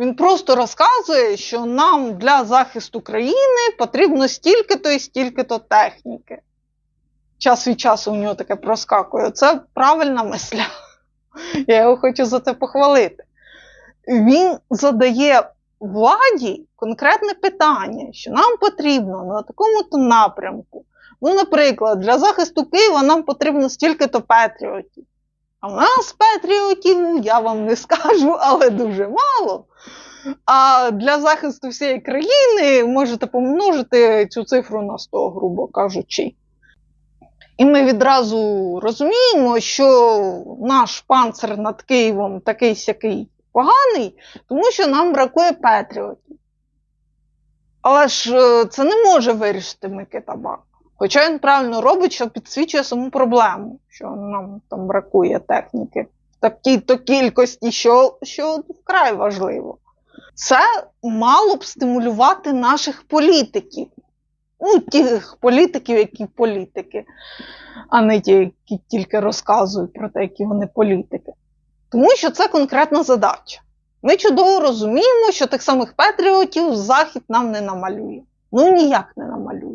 Він просто розказує, що нам для захисту країни потрібно стільки-то і стільки-то техніки. Час від часу у нього таке проскакує. Це правильна мисля. Я його хочу за це похвалити. Він задає владі конкретне питання, що нам потрібно на такому-то напрямку. Ну, наприклад, для захисту Києва нам потрібно стільки-то патріотів. А в нас патріотів, я вам не скажу, але дуже мало. А для захисту всієї країни можете помножити цю цифру на 100, грубо кажучи. І ми відразу розуміємо, що наш панцир над Києвом такий сякий поганий, тому що нам бракує патріотів. Але ж е, це не може вирішити Микита Бак. Хоча він правильно робить, що підсвічує саму проблему, що нам там бракує техніки в такій-то кількості, що, що вкрай важливо. Це мало б стимулювати наших політиків. Ну, тих політиків, які політики, а не ті, які тільки розказують про те, які вони політики. Тому що це конкретна задача. Ми чудово розуміємо, що тих самих патріотів Захід нам не намалює. Ну ніяк не намалює.